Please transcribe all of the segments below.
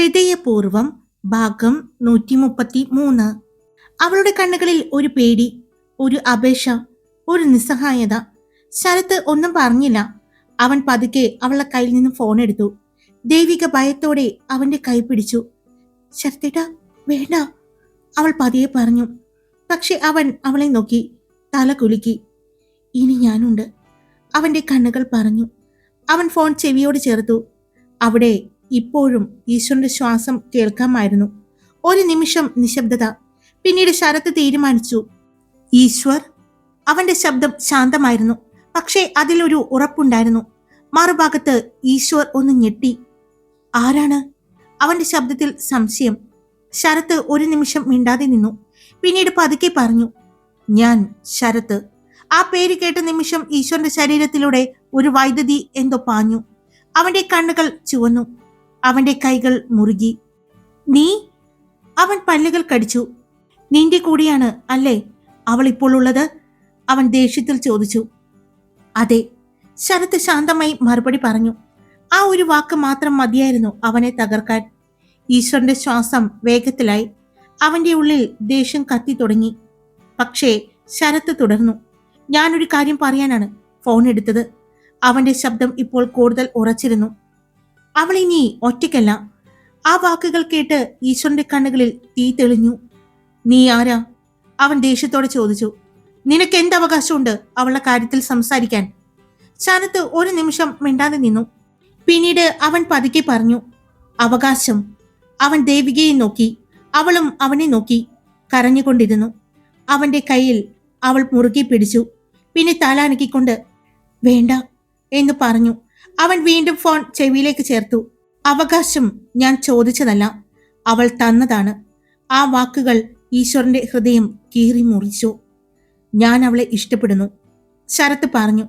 ഹൃദയപൂർവം ഭാഗം നൂറ്റി മുപ്പത്തി മൂന്ന് അവളുടെ കണ്ണുകളിൽ ഒരു പേടി ഒരു അപേക്ഷ ഒരു നിസ്സഹായത. ശരത്ത് ഒന്നും പറഞ്ഞില്ല. അവൻ പതുക്കെ അവളുടെ കയ്യിൽ നിന്ന് ഫോൺ എടുത്തു. ദൈവിക ഭയത്തോടെ അവന്റെ കൈ പിടിച്ചു. ശരത്തേട്ട വേണ്ട. അവൾ പതിയെ പറഞ്ഞു. പക്ഷെ അവൻ അവളെ നോക്കി തല കുലുക്കി. ഇനി ഞാനുണ്ട്. അവന്റെ കണ്ണുകൾ പറഞ്ഞു. അവൻ ഫോൺ ചെവിയോട് ചേർത്തു. അവിടെ ഇപ്പോഴും ഈശ്വരന്റെ ശ്വാസം കേൾക്കാമായിരുന്നു. ഒരു നിമിഷം നിശബ്ദത. പിന്നീട് ശരത്ത് തീരുമാനിച്ചു ഈശ്വർ അവന്റെ ശബ്ദം ശാന്തമായിരുന്നു. പക്ഷേ അതിലൊരു ഉറപ്പുണ്ടായിരുന്നു. മറുഭാഗത്ത് ഈശ്വർ ഒന്ന് ഞെട്ടി ആരാണ്? അവന്റെ ശബ്ദത്തിൽ സംശയം. ശരത്ത് ഒരു നിമിഷം മിണ്ടാതെ നിന്നു. പിന്നീട് പതുക്കെ പറഞ്ഞു ഞാൻ ശരത്ത്. ആ പേര് കേട്ട നിമിഷം ഈശ്വരന്റെ ശരീരത്തിലൂടെ ഒരു വൈദ്യുതി എന്തോ പാഞ്ഞു. അവന്റെ കണ്ണുകൾ ചുവന്നു. അവന്റെ കൈകൾ മുറുകി നീ അവൻ പല്ലുകൾ കടിച്ചു. നിന്റെ കൂടിയാണ് അല്ലേ അവൾ ഇപ്പോൾ ഉള്ളത്? അവൻ ദേഷ്യത്തിൽ ചോദിച്ചു. അതെ ശരത്ത് ശാന്തമായി മറുപടി പറഞ്ഞു. ആ ഒരു വാക്ക് മാത്രം മതിയായിരുന്നു അവനെ തകർക്കാൻ. ഈശ്വരന്റെ ശ്വാസം വേഗത്തിലായി. അവന്റെ ഉള്ളിൽ ദേഷ്യം കത്തി തുടങ്ങി. പക്ഷേ ശരത്ത് തുടർന്നു. ഞാനൊരു കാര്യം പറയാനാണ് ഫോൺ എടുത്തത്. അവന്റെ ശബ്ദം ഇപ്പോൾ കൂടുതൽ ഉറച്ചിരുന്നു. അവൾ ഇനി ഒറ്റയ്ക്കല്ല. ആ വാക്കുകൾ കേട്ട് ഈശ്വരന്റെ കണ്ണുകളിൽ തീ തെളിഞ്ഞു. നീ ആരാ? അവൻ ദേഷ്യത്തോടെ ചോദിച്ചു. നിനക്ക് എന്ത് അവകാശമുണ്ട് അവളുടെ കാര്യത്തിൽ സംസാരിക്കാൻ? ശരത്ത് ഒരു നിമിഷം മിണ്ടാതെ നിന്നു. പിന്നീട് അവൻ പതുക്കെ പറഞ്ഞു. അവകാശം. അവൻ ദേവികയെ നോക്കി. അവളും അവനെ നോക്കി. കരഞ്ഞുകൊണ്ടിരുന്നു. അവന്റെ കയ്യിൽ അവൾ മുറുകെ പിടിച്ചു. പിന്നെ തല അനക്കിക്കൊണ്ട് വേണ്ട എന്ന് പറഞ്ഞു. അവൻ വീണ്ടും ഫോൺ ചെവിയിലേക്ക് ചേർത്തു. അവകാശം ഞാൻ ചോദിച്ചതല്ല അവൾ തന്നതാണ്. ആ വാക്കുകൾ ഈശ്വരന്റെ ഹൃദയം കീറി മുറിച്ചു. ഞാൻ അവളെ ഇഷ്ടപ്പെടുന്നു ശരത്ത് പറഞ്ഞു.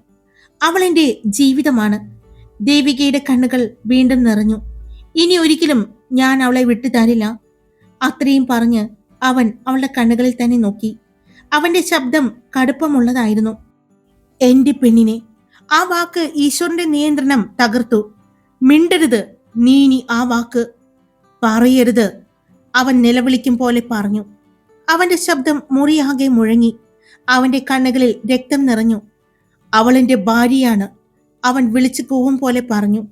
അവൾ ജീവിതമാണ്. ദേവികയുടെ കണ്ണുകൾ വീണ്ടും നിറഞ്ഞു. ഇനി ഒരിക്കലും ഞാൻ അവളെ വിട്ടു തരില്ല അത്രയും പറഞ്ഞ് അവൻ അവളുടെ കണ്ണുകളിൽ തന്നെ നോക്കി. അവന്റെ ശബ്ദം കടുപ്പമുള്ളതായിരുന്നു. എന്റെ പെണ്ണിനെ ആ വാക്ക് ഈശ്വരന്റെ നിയന്ത്രണം തകർത്തു. മിണ്ടരുത് നീ ഇനി ആ വാക്ക്. പറയരുത് അവൻ നിലവിളിക്കും പോലെ പറഞ്ഞു. അവന്റെ ശബ്ദം മുറിയാകെ മുഴങ്ങി. അവന്റെ കണ്ണുകളിൽ രക്തം നിറഞ്ഞു. അവളെന്റെ ഭാര്യയാണ്. അവൻ വിളിച്ചു കൂവും പോലെ പറഞ്ഞു.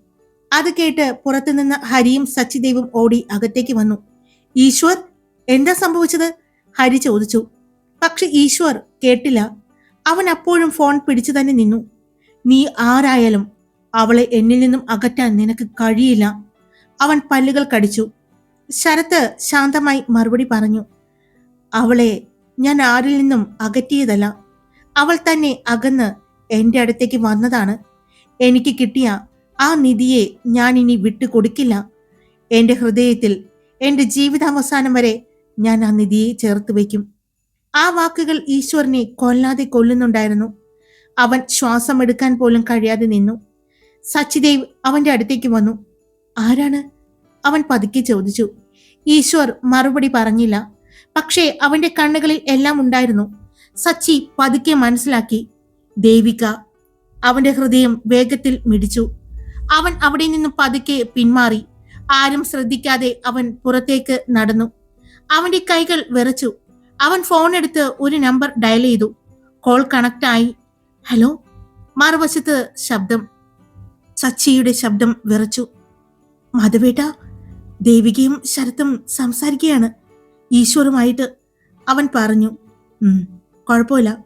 അത് കേട്ട് പുറത്തുനിന്ന് ഹരിയും സച്ചിദേവും ഓടി അകത്തേക്ക് വന്നു. ഈശ്വർ എന്താ സംഭവിച്ചത്? ഹരി ചോദിച്ചു. പക്ഷെ ഈശ്വർ കേട്ടില്ല. അവൻ അപ്പോഴും ഫോൺ പിടിച്ചു തന്നെ നിന്നു. നീ ആരായാലും അവളെ എന്നിൽ നിന്നും അകറ്റാൻ നിനക്ക് കഴിയില്ല. അവൻ പല്ലുകൾ കടിച്ചു. ശരത്ത് ശാന്തമായി മറുപടി പറഞ്ഞു അവളെ ഞാൻ ആരിൽ നിന്നും അകറ്റിയതല്ല. അവൾ തന്നെ അകന്ന് എന്റെ അടുത്തേക്ക് വന്നതാണ്. എനിക്ക് കിട്ടിയ ആ നിധിയെ ഞാൻ ഇനി വിട്ടുകൊടുക്കില്ല എന്റെ ഹൃദയത്തിൽ എന്റെ ജീവിതാവസാനം വരെ ഞാൻ ആ നിധിയെ ചേർത്ത് വയ്ക്കും. ആ വാക്കുകൾ ഈശ്വരനെ കൊല്ലാതെ കൊല്ലുന്നുണ്ടായിരുന്നു. അവൻ ശ്വാസം എടുക്കാൻ പോലും കഴിയാതെ നിന്നു. സച്ചിദേവ് അവന്റെ അടുത്തേക്ക് വന്നു. ആരാണ്? അവൻ പതുക്കെ ചോദിച്ചു. ഈശ്വർ മറുപടി പറഞ്ഞില്ല. പക്ഷേ അവന്റെ കണ്ണുകളിൽ എല്ലാം ഉണ്ടായിരുന്നു. സച്ചി പതുക്കെ മനസ്സിലാക്കി. ദേവിക. അവന്റെ ഹൃദയം വേഗത്തിൽ മിടിച്ചു. അവൻ അവിടെ നിന്ന് പതുക്കെ പിന്മാറി. ആരും ശ്രദ്ധിക്കാതെ അവൻ പുറത്തേക്ക് നടന്നു. അവന്റെ കൈകൾ വിറച്ചു. അവൻ ഫോൺ എടുത്ത് ഒരു നമ്പർ ഡയൽ ചെയ്തു. കോൾ കണക്ട് ആയി. ഹലോ? മറുവശത്ത് ശബ്ദം സച്ചിയുടെ ശബ്ദം വിറച്ചു. മധുവേട്ട ദേവികയും ശരത്തും സംസാരിക്കുകയാണ്. ഈശ്വറുമായിട്ട് അവൻ പറഞ്ഞു കുഴപ്പമില്ല.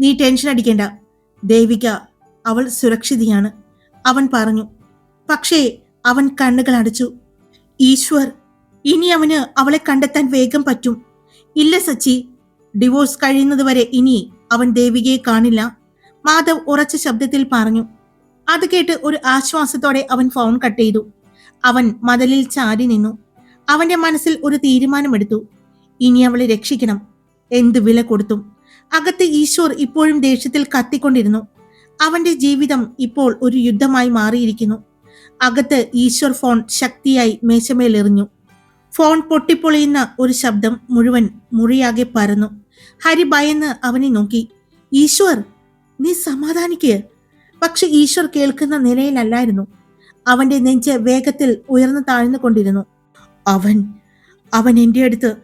നീ ടെൻഷൻ അടിക്കേണ്ട. ദേവിക അവൾ സുരക്ഷിതയാണ്. അവൻ പറഞ്ഞു പക്ഷേ അവൻ കണ്ണുകൾ അടച്ചു. ഈശ്വർ ഇനി അവന് അവളെ കണ്ടെത്താൻ വേഗം പറ്റും. ഇല്ല സച്ചി. ഡിവോഴ്സ് കഴിയുന്നതുവരെ ഇനി അവൻ ദേവികയെ കാണില്ല. മാധവ് ഉറച്ച ശബ്ദത്തിൽ പറഞ്ഞു. അത് കേട്ട് ഒരു ആശ്വാസത്തോടെ അവൻ ഫോൺ കട്ട് ചെയ്തു. അവൻ മതിലിൽ ചാരി നിന്നു. അവന്റെ മനസ്സിൽ ഒരു തീരുമാനമെടുത്തു. ഇനി അവളെ രക്ഷിക്കണം. എന്ത് വില കൊടുത്തും. അകത്ത് ഈശ്വർ ഇപ്പോഴും ദേഷ്യത്തിൽ കത്തിക്കൊണ്ടിരുന്നു. അവന്റെ ജീവിതം ഇപ്പോൾ ഒരു യുദ്ധമായി മാറിയിരിക്കുന്നു. അകത്ത് ഈശ്വർ ഫോൺ ശക്തിയായി മേശമേൽ എറിഞ്ഞു ഫോൺ പൊട്ടിപ്പൊളിയുന്ന ഒരു ശബ്ദം മുഴുവൻ മുറിയാകെ പരന്നു. ഹരി ഭയന്ന് അവനെ നോക്കി. ഈശ്വർ നീ സമാധാനിക്ക്. പക്ഷെ ഈശ്വർ കേൾക്കുന്ന നിലയിലല്ലായിരുന്നു. അവന്റെ നെഞ്ച് വേഗത്തിൽ ഉയർന്നു താഴ്ന്നു കൊണ്ടിരുന്നു അവൻ അവൻ എന്റെ അടുത്ത്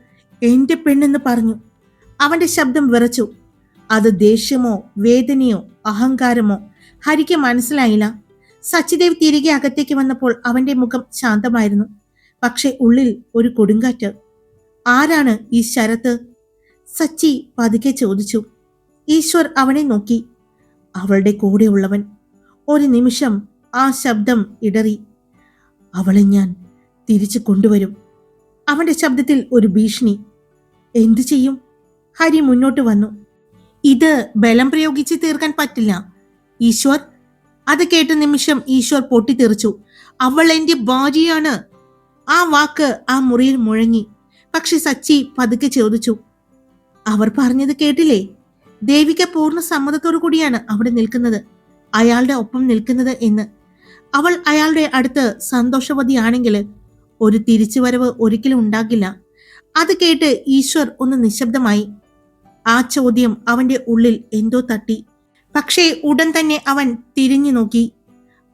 എന്റെ പെണ്ണെന്ന് പറഞ്ഞു. അവന്റെ ശബ്ദം വിറച്ചു. അത് ദേഷ്യമോ വേദനയോ അഹങ്കാരമോ ഹരിക്ക് മനസ്സിലായില്ല. സച്ചിദേവ് തിരികെ അകത്തേക്ക് വന്നപ്പോൾ അവന്റെ മുഖം ശാന്തമായിരുന്നു. പക്ഷെ ഉള്ളിൽ ഒരു കൊടുങ്കാറ്റ്. ആരാണ് ഈ ശരത്ത്? സച്ചി പതുക്കെ ചോദിച്ചു. ഈശ്വർ അവനെ നോക്കി. അവളുടെ കൂടെയുള്ളവൻ ഒരു നിമിഷം ആ ശബ്ദം ഇടറി. അവളെ ഞാൻ തിരിച്ചു കൊണ്ടുവരും. അവന്റെ ശബ്ദത്തിൽ ഒരു ഭീഷണി. എന്തു ചെയ്യും? ഹരി മുന്നോട്ട് വന്നു. ഇത് ബലം പ്രയോഗിച്ച് തീർക്കാൻ പറ്റില്ല. ഈശ്വർ അത് കേട്ട നിമിഷം ഈശ്വർ പൊട്ടിത്തെറിച്ചു. അവൾ എന്റെ ഭാര്യയാണ്. ആ വാക്ക് ആ മുറിയിൽ മുഴങ്ങി. പക്ഷെ സച്ചി പതുക്കെ ചോദിച്ചു അവർ പറഞ്ഞത് കേട്ടില്ലേ? ദേവിക പൂർണ സമ്മതത്തോടു കൂടിയാണ് അവിടെ നിൽക്കുന്നത്. അയാളുടെ ഒപ്പം നിൽക്കുന്നത് എന്ന്. അവൾ അയാളുടെ അടുത്ത് സന്തോഷവതിയാണെങ്കിൽ ഒരു തിരിച്ചുവരവ് ഒരിക്കലും ഉണ്ടാകില്ല. അത് കേട്ട് ഈശ്വർ ഒന്ന് നിശബ്ദമായി. ആ ചോദ്യം അവന്റെ ഉള്ളിൽ എന്തോ തട്ടി. പക്ഷേ ഉടൻ തന്നെ അവൻ തിരിഞ്ഞു നോക്കി.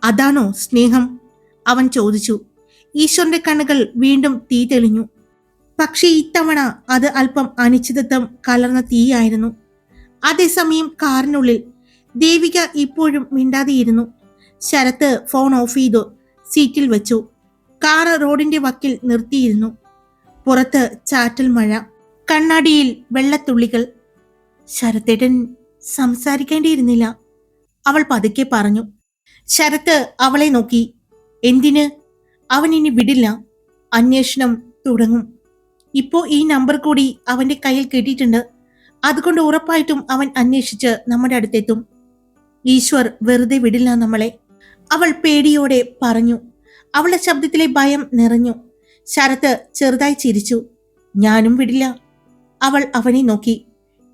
അതാണോ സ്നേഹം? അവൻ ചോദിച്ചു. ഈശ്വറിന്റെ കണ്ണുകൾ വീണ്ടും തീ തെളിഞ്ഞു. പക്ഷേ ഇത്തവണ അത് അല്പം അനിശ്ചിതത്വം കലർന്ന തീയായിരുന്നു. അതേസമയം കാറിനുള്ളിൽ ദേവിക ഇപ്പോഴും മിണ്ടാതെയിരുന്നു. ശരത്ത് ഫോൺ ഓഫ് ചെയ്തു സീറ്റിൽ വെച്ചു. കാറ് റോഡിന്റെ വക്കിൽ നിർത്തിയിരുന്നു. പുറത്ത് ചാറ്റൽ മഴ കണ്ണാടിയിൽ വെള്ളത്തുള്ളികൾ. ശരത്തേട്ടൻ സംസാരിക്കേണ്ടിയിരുന്നില്ല. അവൾ പതുക്കെ പറഞ്ഞു. ശരത്ത് അവളെ നോക്കി. എന്തിന്? അവൻ ഇനി വിടില്ല. അന്വേഷണം തുടങ്ങും. ഇപ്പോ ഈ നമ്പർ കൂടി അവന്റെ കയ്യിൽ കിട്ടിയിട്ടുണ്ട്. അതുകൊണ്ട് ഉറപ്പായിട്ടും അവൻ അന്വേഷിച്ച് നമ്മുടെ അടുത്തെത്തും. ഈശ്വർ വെറുതെ വിടില്ല നമ്മളെ. അവൾ പേടിയോടെ പറഞ്ഞു. അവളുടെ ശബ്ദത്തിലെ ഭയം നിറഞ്ഞു. ശരത്ത് ചെറുതായി ചിരിച്ചു. ഞാനും വിടില്ല. അവൾ അവനെ നോക്കി.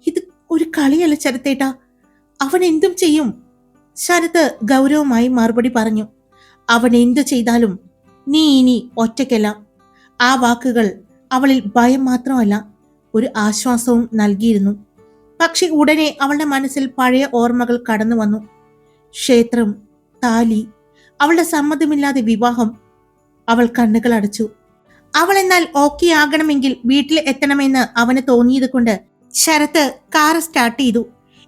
ഇത് ഒരു കളിയല്ല ശരത്തേട്ടാ. അവൻ എന്തും ചെയ്യും. ശരത്ത് ഗൗരവമായി മറുപടി പറഞ്ഞു. അവൻ എന്തു ചെയ്താലും നീ ഇനി ഒറ്റയ്ക്കല്ല. ആ വാക്കുകൾ അവളിൽ ഭയം മാത്രമല്ല. ഒരു ആശ്വാസവും നൽകിയിരുന്നു. പക്ഷെ ഉടനെ അവളുടെ മനസ്സിൽ പഴയ ഓർമ്മകൾ കടന്നു വന്നു. ക്ഷേത്രം താലി അവളുടെ സമ്മതമില്ലാതെ വിവാഹം അവൾ കണ്ണുകൾ അടച്ചു. അവൾ എന്നാൽ ഓക്കെ ആകണമെങ്കിൽ വീട്ടിൽ എത്തണമെന്ന് അവന് തോന്നിയത് കൊണ്ട് ശരത്ത് കാർ സ്റ്റാർട്ട് ചെയ്തു.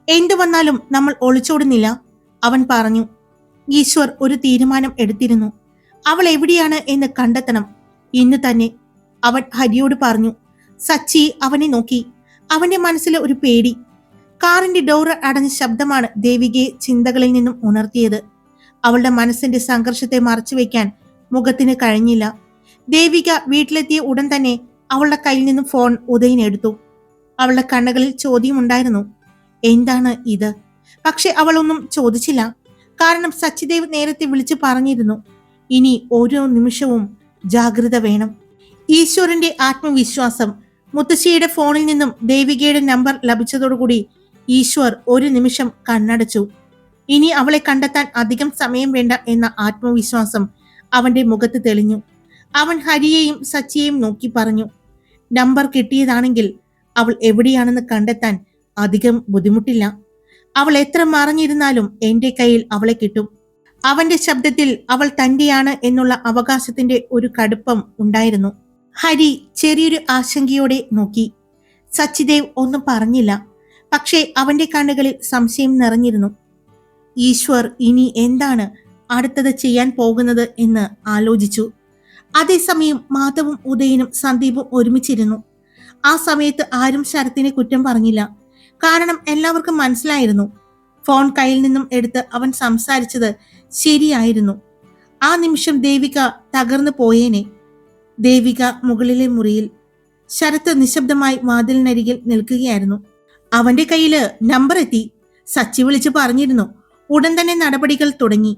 എന്തു വന്നാലും നമ്മൾ ഒളിച്ചോടുന്നില്ല അവൻ പറഞ്ഞു. ഈശ്വർ ഒരു തീരുമാനം എടുത്തിരുന്നു. അവൾ എവിടെയാണ് എന്ന് കണ്ടെത്തണം. ഇന്ന് തന്നെ അവൻ ഹരിയോട് പറഞ്ഞു. സച്ചി അവനെ നോക്കി. അവന്റെ മനസ്സിൽ ഒരു പേടി. കാറിന്റെ ഡോർ അടഞ്ഞ ശബ്ദമാണ് ദേവികയെ ചിന്തകളിൽ നിന്നും ഉണർത്തിയത്. അവളുടെ മനസ്സിന്റെ സംഘർഷത്തെ മറച്ചുവെക്കാൻ മുഖത്തിന് കഴിഞ്ഞില്ല. ദേവിക വീട്ടിലെത്തിയ ഉടൻ തന്നെ അവളുടെ കയ്യിൽ നിന്നും ഫോൺ ഉദയൻ എടുത്തു അവളുടെ കണ്ണുകളിൽ ചോദ്യമുണ്ടായിരുന്നു. എന്താണ് ഇത്? പക്ഷെ അവളൊന്നും ചോദിച്ചില്ല. കാരണം സച്ചിദേവ് നേരത്തെ വിളിച്ചു പറഞ്ഞിരുന്നു. ഇനി ഓരോ നിമിഷവും ജാഗ്രത വേണം. ഈശ്വരന്റെ ആത്മവിശ്വാസം മുത്തശ്ശിയുടെ ഫോണിൽ നിന്നും ദേവികയുടെ നമ്പർ ലഭിച്ചതോടുകൂടി ഈശ്വർ ഒരു നിമിഷം കണ്ണടച്ചു. ഇനി അവളെ കണ്ടെത്താൻ അധികം സമയം വേണ്ട എന്ന ആത്മവിശ്വാസം അവന്റെ മുഖത്ത് തെളിഞ്ഞു. അവൻ ഹരിയെയും സച്ചിയെയും നോക്കി പറഞ്ഞു നമ്പർ കിട്ടിയതാണെങ്കിൽ അവൾ എവിടെയാണെന്ന് കണ്ടെത്താൻ അധികം ബുദ്ധിമുട്ടില്ല. അവൾ എത്ര മറഞ്ഞിരുന്നാലും എന്റെ കയ്യിൽ അവളെ കിട്ടും. അവന്റെ ശബ്ദത്തിൽ അവൾ തന്റെയാണ് എന്നുള്ള അവകാശത്തിന്റെ ഒരു കടുപ്പം ഉണ്ടായിരുന്നു. ഹരി ചെറിയൊരു ആശങ്കയോടെ നോക്കി. സച്ചിദേവ് ഒന്നും പറഞ്ഞില്ല. പക്ഷേ അവന്റെ കണ്ണുകളിൽ സംശയം നിറഞ്ഞിരുന്നു. ഈശ്വർ ഇനി എന്താണ് അടുത്തത് ചെയ്യാൻ പോകുന്നത് എന്ന് ആലോചിച്ചു. അതേസമയം മാധവും ഉദയനും സന്ദീപും ഒരുമിച്ചിരുന്നു. ആ സമയത്ത് ആരും ശരത്തിനെ കുറ്റം പറഞ്ഞില്ല. കാരണം എല്ലാവർക്കും മനസ്സിലായിരുന്നു. ഫോൺ കയ്യിൽ നിന്നും എടുത്ത് അവൻ സംസാരിച്ചത് ശരിയായിരുന്നു. ആ നിമിഷം ദേവിക തകർന്നു പോയേനെ. ദേവിക മുകളിലെ മുറിയിൽ ശരത്ത് നിശബ്ദമായി വാതിലിനരികിൽ നിൽക്കുകയായിരുന്നു. അവന്റെ കയ്യിൽ നമ്പർ എത്തി. സച്ചി വിളിച്ച് പറഞ്ഞിരുന്നു. ഉടൻ തന്നെ നടപടികൾ തുടങ്ങി.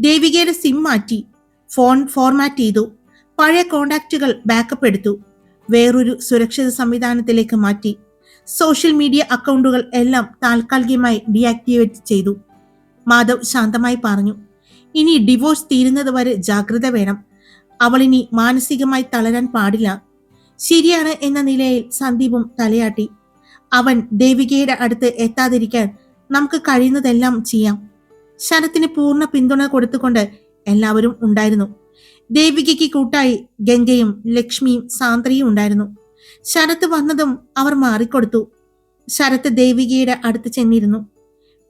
ദേവികയുടെ സിം മാറ്റി. ഫോൺ ഫോർമാറ്റ് ചെയ്തു. പഴയ കോണ്ടാക്റ്റുകൾ ബാക്കപ്പ് എടുത്തു. വേറൊരു സുരക്ഷിത സംവിധാനത്തിലേക്ക് മാറ്റി. സോഷ്യൽ മീഡിയ അക്കൗണ്ടുകൾ എല്ലാം താൽക്കാലികമായി ഡീആക്ടിവേറ്റ് ചെയ്തു. മാധവ് ശാന്തമായി പറഞ്ഞു. ഇനി ഡിവോഴ്സ് തീരുന്നത് വരെ ജാഗ്രത വേണം. അവളിനി മാനസികമായി തളരാൻ പാടില്ല. ശരിയാണ് എന്ന നിലയിൽ സന്ദീപും തലയാട്ടി. അവൻ ദേവികയുടെ അടുത്ത് എത്താതിരിക്കാൻ നമുക്ക് കഴിയുന്നതെല്ലാം ചെയ്യാം. ശരത്തിന് പൂർണ പിന്തുണ കൊടുത്തുകൊണ്ട് എല്ലാവരും ഉണ്ടായിരുന്നു. ദേവികയ്ക്ക് കൂട്ടായി ഗംഗയും ലക്ഷ്മിയും സാന്ദ്രയും ഉണ്ടായിരുന്നു. ശരത്ത് വന്നതും അവർ മാറിക്കൊടുത്തു. ശരത്ത് ദേവികയുടെ അടുത്ത് ചെന്നിരുന്നു.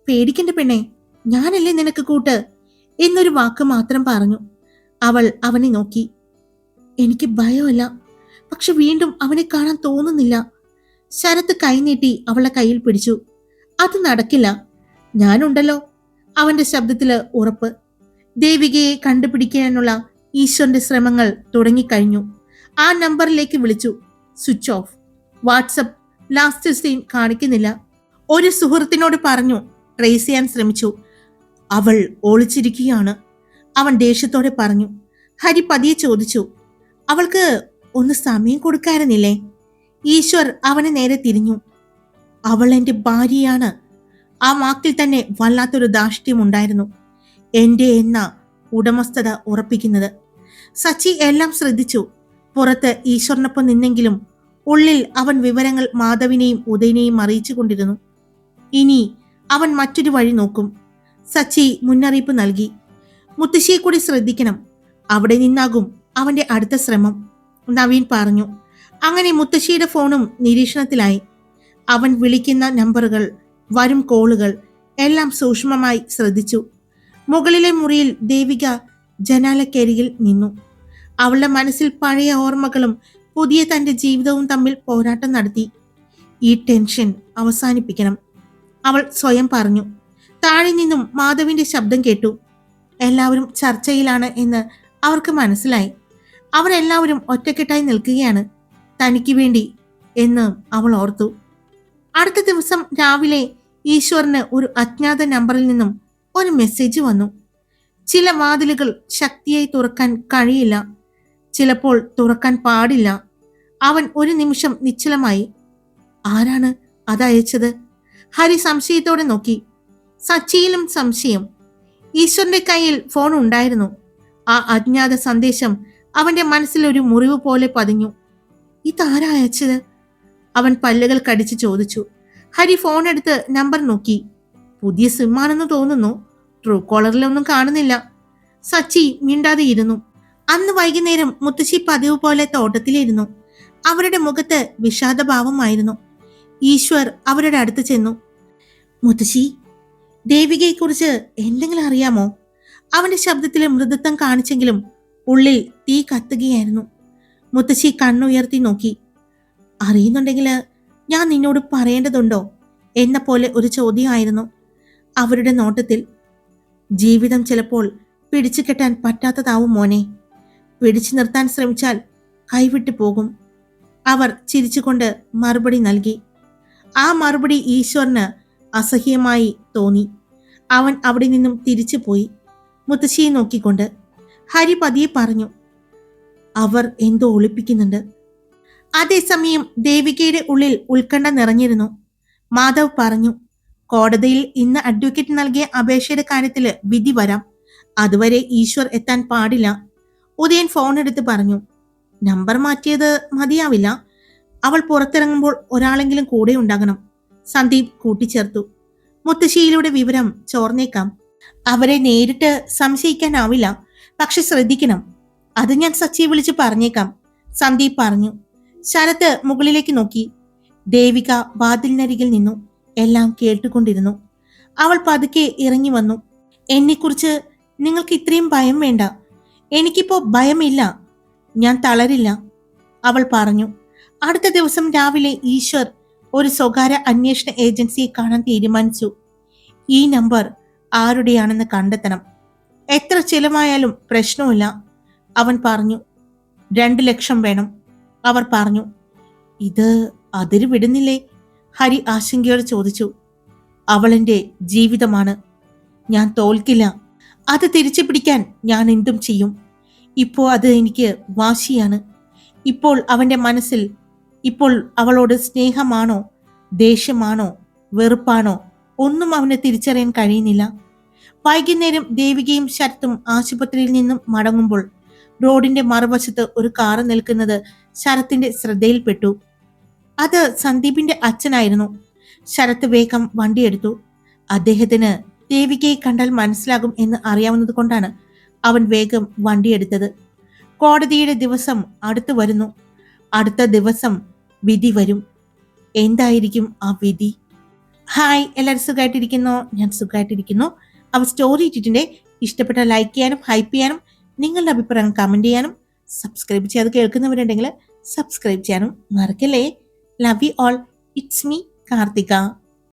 പേടിക്കണ്ട പെണ്ണെ ഞാനല്ലേ നിനക്ക് കൂട്ട്? എന്നൊരു വാക്ക് മാത്രം പറഞ്ഞു. അവൾ അവനെ നോക്കി. എനിക്ക് ഭയമല്ല. പക്ഷെ വീണ്ടും അവനെ കാണാൻ തോന്നുന്നില്ല. ശരത്ത് കൈനീട്ടി അവളെ കയ്യിൽ പിടിച്ചു. അത് നടക്കില്ല. ഞാനുണ്ടല്ലോ. അവന്റെ ശബ്ദത്തിൽ ഉറപ്പ്. ദേവികയെ കണ്ടുപിടിക്കാനുള്ള ഈശ്വരന്റെ ശ്രമങ്ങൾ തുടങ്ങിക്കഴിഞ്ഞു. ആ നമ്പറിലേക്ക് വിളിച്ചു. Switch off. WhatsApp last seen കാണിക്കുന്നില്ല. ഒരു സുഹൃത്തിനോട് പറഞ്ഞു ട്രേസ് ചെയ്യാൻ ശ്രമിച്ചു. അവൾ ഒളിച്ചിരിക്കുകയാണ്. അവൻ ദേഷ്യത്തോടെ പറഞ്ഞു ഹരി പതിയെ ചോദിച്ചു അവൾക്ക് ഒന്ന് സമയം കൊടുക്കാനില്ലേ ഈശ്വർ അവനെ നേരെ തിരിഞ്ഞു അവൾ എന്റെ ഭാര്യയാണ്. ആ വാക്കിൽ തന്നെ വല്ലാത്തൊരു ധാർഷ്ട്യമുണ്ടായിരുന്നു എന്റെ എന്ന ഉടമസ്ഥത ഉറപ്പിക്കുന്നത്. സച്ചി എല്ലാം ശ്രദ്ധിച്ചു പുറത്ത് ഈശ്വറിനൊപ്പം നിന്നെങ്കിലും ഉള്ളിൽ അവൻ വിവരങ്ങൾ മാധവിനെയും ഉദയനെയും അറിയിച്ചു കൊണ്ടിരുന്നു. ഇനി അവൻ മറ്റൊരു വഴി നോക്കും. സച്ചി മുന്നറിയിപ്പ് നൽകി മുത്തശ്ശിയെ കൂടി ശ്രദ്ധിക്കണം. അവിടെ നിന്നാകും അവന്റെ അടുത്ത ശ്രമം. നവീൻ പറഞ്ഞു. അങ്ങനെ മുത്തശ്ശിയുടെ ഫോണും നിരീക്ഷണത്തിലായി. അവൻ വിളിക്കുന്ന നമ്പറുകൾ വരും കോളുകൾ എല്ലാം സൂക്ഷ്മമായി ശ്രദ്ധിച്ചു. മുകളിലെ മുറിയിൽ ദേവിക ജനാലക്കരികിൽ നിന്നു. അവളുടെ മനസ്സിൽ പഴയ ഓർമ്മകളും പുതിയ തന്റെ ജീവിതവും തമ്മിൽ പോരാട്ടം നടത്തി. ഈ ടെൻഷൻ അവസാനിപ്പിക്കണം. അവൾ സ്വയം പറഞ്ഞു. താഴെ നിന്നും മാധവിന്റെ ശബ്ദം കേട്ടു. എല്ലാവരും ചർച്ചയിലാണ് എന്ന് അവർക്ക് മനസ്സിലായി. അവരെല്ലാവരും ഒറ്റക്കെട്ടായി നിൽക്കുകയാണ് തനിക്ക് വേണ്ടി എന്ന് അവൾ ഓർത്തു. അടുത്ത ദിവസം രാവിലെ ഈശ്വറിന് ഒരു അജ്ഞാത നമ്പറിൽ നിന്നും ഒരു മെസ്സേജ് വന്നു. ചില വാതിലുകൾ ശക്തിയായി തുറക്കാൻ കഴിയില്ല. ചിലപ്പോൾ തുറക്കാൻ പാടില്ല. അവൻ ഒരു നിമിഷം നിശ്ചലമായി ആരാണ് അതയച്ചത് ഹരി സംശയത്തോടെ നോക്കി. സച്ചിയിലും സംശയം ഈശ്വറിന്റെ കയ്യിൽ ഫോൺ ഉണ്ടായിരുന്നു. ആ അജ്ഞാത സന്ദേശം അവന്റെ മനസ്സിൽ ഒരു മുറിവ് പോലെ പതിഞ്ഞു. ഇതാരാ അയച്ചത്? അവൻ പല്ലുകൾ കടിച്ച് ചോദിച്ചു. ഹരി ഫോൺ എടുത്ത് നമ്പർ നോക്കി. പുതിയ സിമ്മാണെന്ന് തോന്നുന്നു. ട്രൂ കോളറിലൊന്നും കാണുന്നില്ല. സച്ചി മിണ്ടാതെ ഇരുന്നു. അന്ന് വൈകുന്നേരം മുത്തശ്ശി പതിവ് പോലെ തോട്ടത്തിലിരുന്നു. അവരുടെ മുഖത്ത് വിഷാദഭാവമായിരുന്നു. ഈശ്വർ അവരുടെ അടുത്ത് ചെന്നു. മുത്തശ്ശി ദേവികയെക്കുറിച്ച് എന്തെങ്കിലും അറിയാമോ? അവന്റെ ശബ്ദത്തിലെ മൃദുത്വം കാണിച്ചെങ്കിലും ഉള്ളിൽ തീ കത്തുകയായിരുന്നു. മുത്തശ്ശി കണ്ണുയർത്തി നോക്കി. അറിയുന്നുണ്ടെങ്കിൽ ഞാൻ നിന്നോട് പറയേണ്ടതുണ്ടോ? എന്ന പോലെ ഒരു ചോദ്യമായിരുന്നു അവരുടെ നോട്ടത്തിൽ. ജീവിതം ചിലപ്പോൾ പിടിച്ചു കെട്ടാൻ പറ്റാത്തതാവും മോനെ. പിടിച്ചു നിർത്താൻ ശ്രമിച്ചാൽ കൈവിട്ടു പോകും. അവർ ചിരിച്ചുകൊണ്ട് മറുപടി നൽകി. ആ മറുപടി ഈശ്വറിന് അസഹ്യമായി തോന്നി. അവൻ അവിടെ നിന്നും തിരിച്ചു പോയി മുത്തശ്ശിയെ നോക്കിക്കൊണ്ട് ഹരി പതിയെ പറഞ്ഞു അവർ എന്തോ ഒളിപ്പിക്കുന്നുണ്ട്. അതേസമയം ദേവികയുടെ ഉള്ളിൽ ഉത്കണ്ഠ നിറഞ്ഞിരുന്നു. മാധവ് പറഞ്ഞു കോടതിയിൽ ഇന്ന് അഡ്വക്കേറ്റ് നൽകിയ അപേക്ഷയുടെ കാര്യത്തിൽ വിധി വരാം. അതുവരെ ഈശ്വർ എത്താൻ പാടില്ല. ഉദയൻ ഫോൺ എടുത്ത് പറഞ്ഞു നമ്പർ മാറ്റിയത് മതിയാവില്ല. അവൾ പുറത്തിറങ്ങുമ്പോൾ ഒരാളെങ്കിലും കൂടെ ഉണ്ടാകണം. സന്ദീപ് കൂട്ടിച്ചേർത്തു. മുത്തശ്ശിയിലൂടെ വിവരം ചോർന്നേക്കാം. അവരെ നേരിട്ട് സംശയിക്കാനാവില്ല. പക്ഷെ ശ്രദ്ധിക്കണം. അത് ഞാൻ സച്ചിയെ വിളിച്ച് പറഞ്ഞേക്കാം. സന്ദീപ് പറഞ്ഞു. ശരത്ത് മുകളിലേക്ക് നോക്കി. ദേവിക വാതിലിനരികിൽ നിന്നു. എല്ലാം കേട്ടുകൊണ്ടിരുന്നു. അവൾ പതുക്കെ ഇറങ്ങി വന്നു. എന്നെക്കുറിച്ച് നിങ്ങൾക്ക് ഇത്രയും ഭയം വേണ്ട. എനിക്കിപ്പോ ഭയമില്ല. ഞാൻ തളരില്ല അവൾ പറഞ്ഞു. അടുത്ത ദിവസം രാവിലെ ഈശ്വർ ഒരു സ്വകാര്യ അന്വേഷണ ഏജൻസിയെ കാണാൻ തീരുമാനിച്ചു. ഈ നമ്പർ ആരുടെയാണെന്ന് കണ്ടെത്തണം. എത്ര ചിലവായാലും പ്രശ്നമില്ല അവൻ പറഞ്ഞു രണ്ട് ലക്ഷം വേണം. അവർ പറഞ്ഞു ഇത് അതിര് വിടുന്നില്ലേ? ഹരി ആശങ്കയോട് ചോദിച്ചു അവളെന്റെ ജീവിതമാണ്. ഞാൻ തോൽക്കില്ല. അത് തിരിച്ചു പിടിക്കാൻ ഞാൻ എന്തും ചെയ്യും. ഇപ്പോൾ അത് എനിക്ക് വാശിയാണ്. ഇപ്പോൾ അവന്റെ മനസ്സിൽ ഇപ്പോൾ അവളോട് സ്നേഹമാണോ ദേഷ്യമാണോ വെറുപ്പാണോ? ഒന്നും അവന് തിരിച്ചറിയാൻ കഴിയുന്നില്ല. വൈകുന്നേരം ദേവികയും ശരത്തും ആശുപത്രിയിൽ നിന്നും മടങ്ങുമ്പോൾ റോഡിന്റെ മറുവശത്ത് ഒരു കാറ് നിൽക്കുന്നത് ശരത്തിന്റെ ശ്രദ്ധയിൽപ്പെട്ടു. അത് സന്ദീപിന്റെ അച്ഛനായിരുന്നു. ശരത്ത് വേഗം വണ്ടിയെടുത്തു അദ്ദേഹത്തിന് ദേവികയെ കണ്ടാൽ മനസ്സിലാകും എന്ന് അറിയാവുന്നത് കൊണ്ടാണ് അവൻ വേഗം വണ്ടിയെടുത്തത് കോടതിയുടെ ദിവസം അടുത്തു വരുന്നു. അടുത്ത ദിവസം വിധി വരും. എന്തായിരിക്കും ആ വിധി? ഹായ് എല്ലാവരും സുഖമായിട്ടിരിക്കുന്നു ഞാൻ സുഖമായിട്ടിരിക്കുന്നു അവ സ്റ്റോറി ഇട്ടിട്ടുണ്ട്. ഇഷ്ടപ്പെട്ട ലൈക്ക് ചെയ്യാനും ഹൈപ്പ് ചെയ്യാനും നിങ്ങളുടെ അഭിപ്രായം കമന്റ് ചെയ്യാനും സബ്സ്ക്രൈബ് ചെയ്ത് കേൾക്കുന്നവരുണ്ടെങ്കിൽ സബ്സ്ക്രൈബ് ചെയ്യാനും മറക്കല്ലേ? Love you all it's me Karthika.